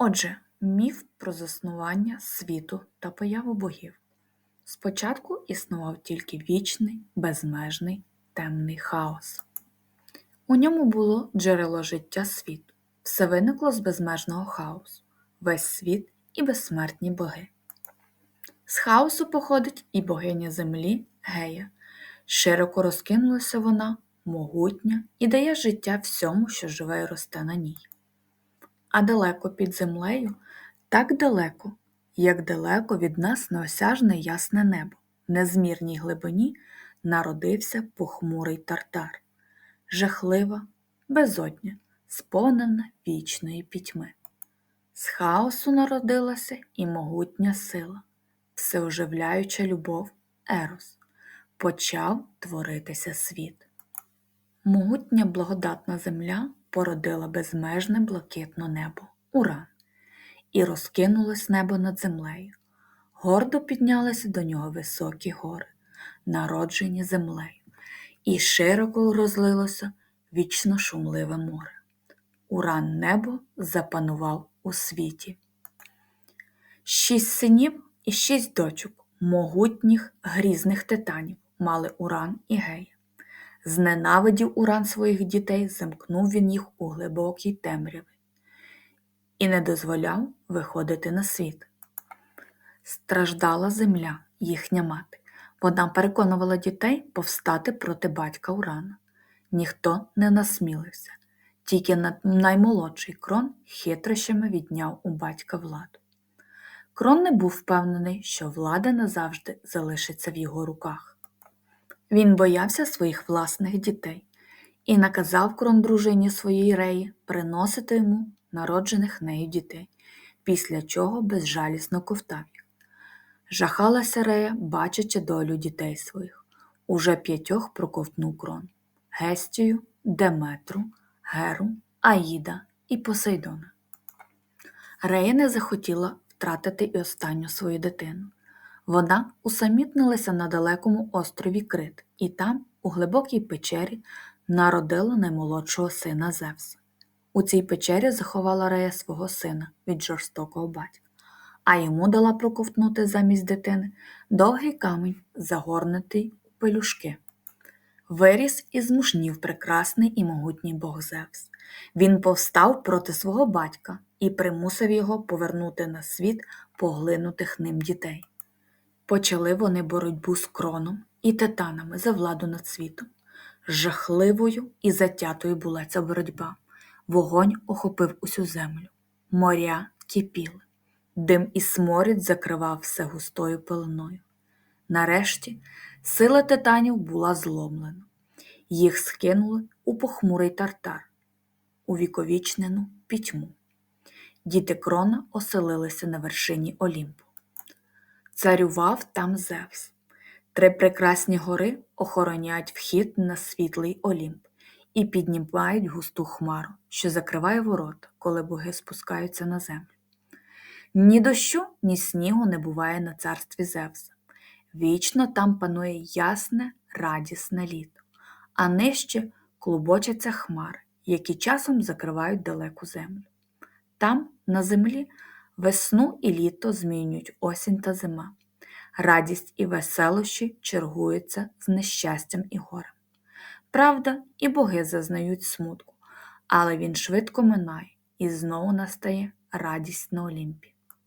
Отже, міф про заснування світу та появу богів. Спочатку існував тільки вічний, безмежний, темний хаос. У ньому було джерело життя світу. Все виникло з безмежного хаосу, весь світ і безсмертні боги. З хаосу походить і богиня землі Гея. Широко розкинулася вона, могутня і дає життя всьому, що живе і росте на ній. А далеко під землею, так далеко, як далеко від нас неосяжне ясне небо, в незмірній глибині народився похмурий тартар, жахлива, безодня, сповнена вічної пітьми. З хаосу народилася і могутня сила, всеоживляюча любов Ерос, почав творитися світ. Могутня благодатна земля породила безмежне блакитне небо, уран, і розкинулось небо над землею. Гордо піднялися до нього високі гори, народжені землею, і широко розлилося вічно шумливе море. Уран небо запанував у світі. Шість синів і шість дочок, могутніх грізних титанів, мали Уран і Гея. Зненавидів Уран своїх дітей, замкнув він їх у глибокій темряві і не дозволяв виходити на світ. Страждала земля, їхня мати. Вона переконувала дітей повстати проти батька Урана. Ніхто не насмілився, тільки наймолодший крон хитрощами відняв у батька владу. Крон не був впевнений, що влада назавжди залишиться в його руках. Він боявся своїх власних дітей і наказав крон дружині своїй реї приносити йому народжених нею дітей, після чого безжалісно ковтав їх. Жахалася рея, бачачи долю дітей своїх. Уже п'ятьох проковтнув крон Гестію, Деметру, Геру, Аїда і Посейдона. Рея не захотіла втратити і останню свою дитину. Вона усамітнилася на далекому острові Крит і там, у глибокій печері, народила наймолодшого сина Зевса. У цій печері заховала Рея свого сина від жорстокого батька, а йому дала проковтнути замість дитини довгий камінь, загорнутий у пелюшки. Виріс і змушнів прекрасний і могутній бог Зевс. Він повстав проти свого батька і примусив його повернути на світ поглинутих ним дітей. Почали вони боротьбу з кроном і титанами за владу над світом. Жахливою і затятою була ця боротьба. Вогонь охопив усю землю, моря кипіли, дим і сморід закривав все густою пеленою. Нарешті сила титанів була зломлена, їх скинули у похмурий тартар, у віковічнену пітьму. Діти крона оселилися на вершині Олімпу. Царював там Зевс. Три прекрасні гори охороняють вхід на світлий Олімп і піднімають густу хмару, що закриває ворота, коли боги спускаються на землю. Ні дощу, ні снігу не буває на царстві Зевса. Вічно там панує ясне, радісне літо, а нижче клубочаться хмари, які часом закривають далеку землю. Там, на землі, весну і літо змінюють осінь та зима. Радість і веселощі чергуються з нещастям і горем. Правда, і боги зазнають смутку, але він швидко минає і знову настає радість на Олімпі.